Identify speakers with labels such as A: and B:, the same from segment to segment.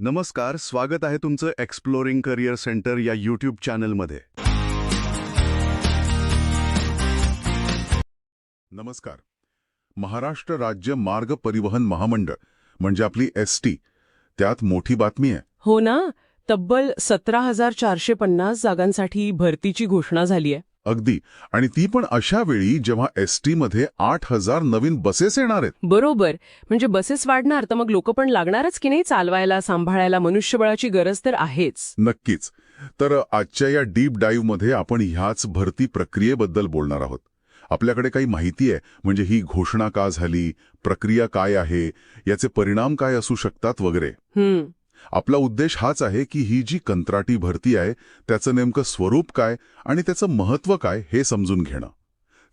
A: नमस्कार स्वागत आहे तुमचं एक्सप्लोरिंग करिअर सेंटर या यूट्यूब चॅनलमध्ये
B: नमस्कार. महाराष्ट्र राज्य मार्ग परिवहन महामंडळ म्हणजे आपली एस टी त्यात मोठी बातमी आहे.
C: हो ना? तब्बल सतरा हजार चारशे पन्नास जागांसाठी भरतीची घोषणा झाली आहे.
B: अगदी. आणि ती पण अशा वेळी जेव्हा एस टी मध्ये आठ हजार नवीन बसेस येणार आहेत.
C: बरोबर. म्हणजे बसेस वाढणार तर मग लोक पण लागणारच की नाही चालवायला सांभाळायला? मनुष्यबळाची गरज तर आहेच.
B: नक्कीच. तर आजच्या या डीप डाईव्हमध्ये आपण ह्याच भरती प्रक्रियेबद्दल बोलणार आहोत. आपल्याकडे काही माहिती आहे. म्हणजे ही घोषणा का झाली? प्रक्रिया काय आहे? याचे परिणाम काय असू शकतात वगैरे? आपला उद्देश हाच आहे की ही जी कंत्राटी भरती आहे त्याचं नेमकं स्वरूप काय आणि त्याचं महत्त्व काय हे समजून घेणं.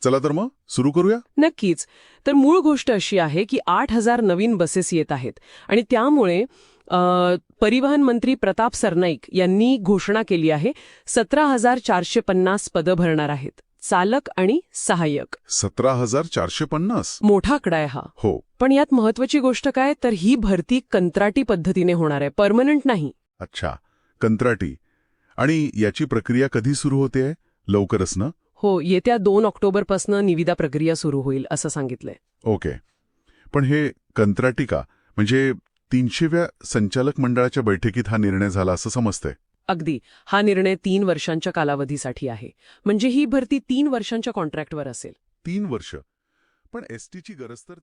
B: चला तर मग सुरू करूया?
C: नक्कीच. तर मूळ गोष्ट अशी आहे की आठ हजार नवीन बसेस येत आहेत आणि त्यामुळे परिवहन मंत्री प्रताप सरनाईक यांनी घोषणा केली आहे सतरा हजार चारशे पन्नास पदं भरणार आहेत. चालक आणि सहाय्यक.
B: सतरा हजार चारशे पन्नास.
C: मोठा आकडा आहे हा.
B: हो.
C: पण यात महत्वाची गोष्ट काय तर ही भरती कंत्राटी पद्धतीने होणार आहे परमनंट नाही.
B: अच्छा कंत्राटी. आणि याची प्रक्रिया कधी सुरू होते? लवकरच ना?
C: हो येत्या दोन ऑक्टोबरपासून निविदा प्रक्रिया सुरू होईल असं सांगितलंय.
B: ओके. पण हे कंत्राटी का? म्हणजे तीनशेव्या संचालक मंडळाच्या बैठकीत हा निर्णय झाला असं समजतंय.
C: अगदी. हा निर्णय तीन वर्षांच्या कालावधीसाठी आहे. म्हणजे ही भरती तीन वर्षांच्या कॉन्ट्रॅक्टवर असेल.
B: तीन वर्ष. पण एस टीची गरज तर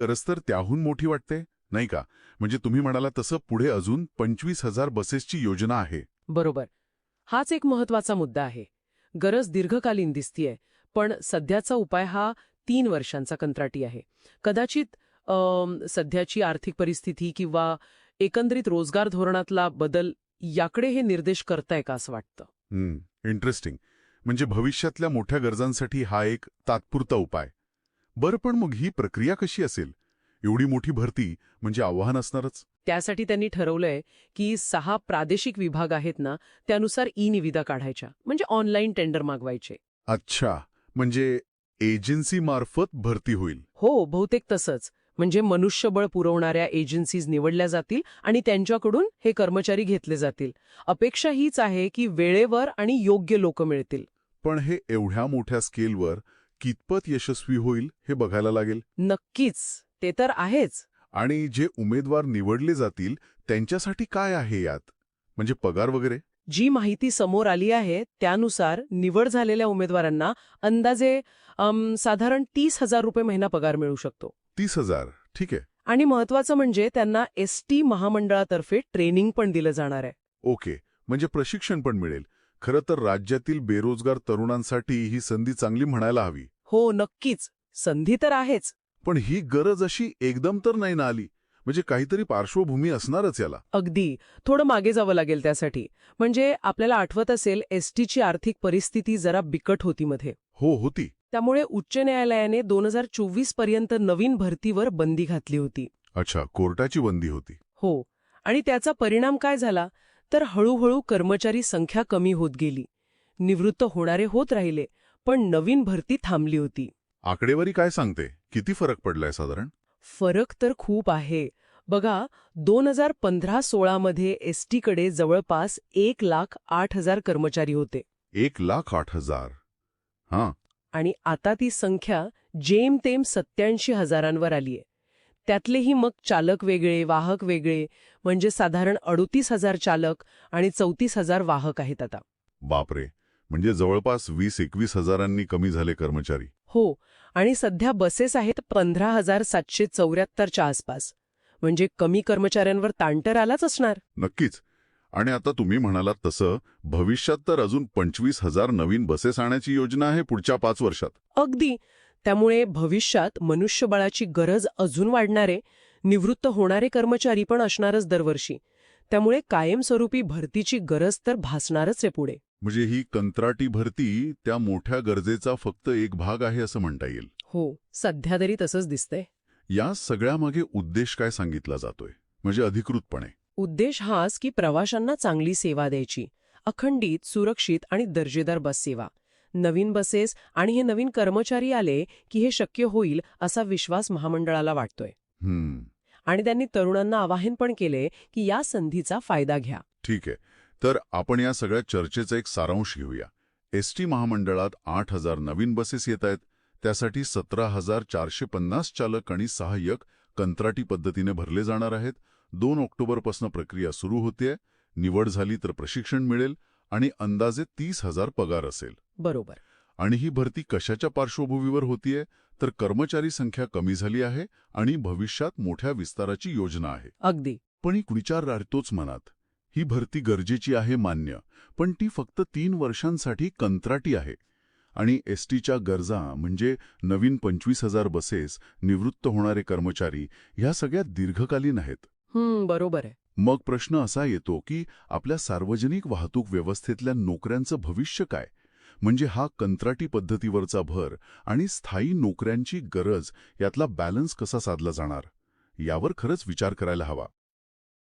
B: गरज तर त्याहून मोठी वाटते नाही का? म्हणजे तुम्ही म्हणाला तसं पुढे अजून पंचवीस हजार बसेसची योजना आहे.
C: बरोबर. हाच एक महत्त्वाचा मुद्दा आहे. गरज दीर्घकालीन दिसतीये पण सध्याचा उपाय हा तीन वर्षांचा कंत्राटी आहे. कदाचित सध्याची आर्थिक परिस्थिती किंवा एकंदरीत रोजगार धोरणातला बदल याकडे हे निर्देश करताय का असं वाटतं?
B: इंटरेस्टिंग म्हणजे भविष्यातल्या मोठ्या गरजांसाठी हा एक तात्पुरता उपाय. बरं पण मग ही प्रक्रिया कशी असेल? एवढी मोठी भरती म्हणजे आव्हान असणारच.
C: त्यासाठी त्यांनी ठरवलंय की सहा प्रादेशिक विभाग आहेत ना त्यानुसार ई निविदा काढायच्या. म्हणजे ऑनलाईन टेंडर मागवायचे.
B: अच्छा म्हणजे एजन्सी मार्फत भरती होईल.
C: हो बहुतेक तसंच. म्हणजे मनुष्यबळ पुरवणाऱ्या एजन्सीज निवडल्या जातील आणि त्यांच्याकडून हे कर्मचारी घेतले जातील. अपेक्षा हीच आहे की वेळेवर आणि योग्य लोक मिळतील.
B: पण हे एवढ्या मोठ्या स्केलवर कितपत यशस्वी होईल हे बघायला लागेल?
C: नक्कीच. ते तर आहेच.
B: आणि जे उमेदवार निवडले जातील त्यांच्यासाठी काय आहे यात? म्हणजे पगार वगैरे?
C: जी माहिती समोर आली आहे त्यानुसार निवड झालेल्या उमेदवारांना अंदाजे साधारण तीस हजार रुपये महिना पगार मिळू शकतो.
B: तीस हजार. ठीक आहे.
C: आणि महत्वाचं म्हणजे त्यांना एस टी महामंडळातर्फे ट्रेनिंग पण दिलं जाणार आहे.
B: ओके. म्हणजे प्रशिक्षण पण मिळेल. खरं तर राज्यातील बेरोजगार तरुणांसाठी ही संधी चांगली म्हणायला हवी.
C: हो नक्कीच. संधी तर आहेच.
B: पण ही गरज अशी एकदम तर नाही ना आली. म्हणजे काहीतरी पार्श्वभूमी असणारच याला.
C: अगदी. थोडं मागे जावं लागेल त्यासाठी. म्हणजे आपल्याला आठवत असेल एसटीची आर्थिक परिस्थिती जरा बिकट होती मध्ये.
B: हो होती.
C: त्यामुळे उच्च न्यायालयाने दोन हजार चोवीसपर्यंत नवीन भरतीवर बंदी घातली होती.
B: अच्छा कोर्टाची बंदी होती.
C: हो आणि त्याचा परिणाम काय झाला? तर हळूहळू कर्मचारी संख्या कमी होत गेली. निवृत्त होणारे होत राहिले पण नवीन भरती थांबली होती.
B: आकडेवारी काय सांगते? किती फरक पडलाय साधारण?
C: फरक तर खूप आहे. बघा दोन हजार पंधरा सोळामध्ये एसटीकडे जवळपास एक लाख आठ हजार कर्मचारी होते.
B: एक लाख आठ हजार. हां
C: आणि आता ती संख्या जेमतेम सत्याऐंशी हजारांवर आलीय. त्यातलेही मग चालक वेगळे वाहक वेगळे म्हणजे साधारण अडुतीस हजार चालक आणि चौतीस हजार वाहक आहेत आता.
B: बापरे! म्हणजे जवळपास वीस एकवीस हजारांनी कमी झाले कर्मचारी.
C: हो आणि सध्या बसेस आहेत पंधरा हजार सातशे चौऱ्याहत्तरच्या आसपास. म्हणजे कमी कर्मचाऱ्यांवर ताण तर आलाच असणार.
B: नक्कीच. आणि आता तुम्ही म्हणालात तसं भविष्यात तर अजून पंचवीस हजार नवीन बसेस आणण्याची योजना आहे पुढच्या पाच वर्षात.
C: अगदी. त्यामुळे भविष्यात मनुष्यबळाची गरज अजून वाढणारे निवृत्त होणारे कर्मचारी पण असणारच दरवर्षी. त्यामुळे कायमस्वरूपी भरतीची गरज तर भासणारच आहे पुढे.
B: म्हणजे ही कंत्राटी भरती त्या मोठ्या गरजेचा फक्त एक भाग आहे असं म्हणता येईल.
C: हो सध्या तरी तसंच दिसतंय.
B: या सगळ्यामागे उद्देश काय सांगितला जातोय? म्हणजे अधिकृतपणे.
C: उद्देश हाच की प्रवाशांना चांगली सेवा द्यायची अखंडित सुरक्षित आणि दर्जेदार बस सेवा. नवीन बसेस आणि हे नवीन कर्मचारी आले की हे शक्य होईल असा विश्वास महामंडळाला वाटतोय. आणि त्यांनी तरुणांना आवाहन पण केले की या संधीचा फायदा घ्या.
B: ठीक आहे. तर आपण या सगळ्या चर्चेचा एक सारांश घेऊया. एस टी महामंडळात आठ हजार नवीन बसेस येत आहेत. त्यासाठी सतरा हजार चारशे पन्नास चालक आणि सहाय्यक कंत्राटी पद्धतीने भरले जाणार आहेत. दोन ऑक्टोबरपासून प्रक्रिया सुरू होतेय निवड झाली तर प्रशिक्षण मिळेल आणि अंदाजे तीस हजार पगार असेल.
C: बरोबर.
B: आणि ही भरती कशाच्या पार्श्वभूमीवर होतीये? तर कर्मचारी संख्या कमी झाली आहे आणि भविष्यात मोठ्या विस्ताराची योजना आहे.
C: अगदी.
B: पण एक विचार राहतोच मनात. ही भरती गरजेची आहे मान्य पण ती फक्त तीन वर्षांसाठी कंत्राटी आहे. आणि एस टीच्या गरजा म्हणजे नवीन पंचवीस हजार बसेस निवृत्त होणारे कर्मचारी ह्या सगळ्या दीर्घकालीन आहेत.
C: बरोबर आहे.
B: मग प्रश्न असा येतो की आपल्या सार्वजनिक वाहतूक व्यवस्थेतल्या नोकऱ्यांचं भविष्य काय? म्हणजे हा कंत्राटी पद्धतीवरचा भर आणि स्थायी नोकऱ्यांची गरज यातला बॅलन्स कसा साधला जाणार? यावर खरंच विचार करायला हवा.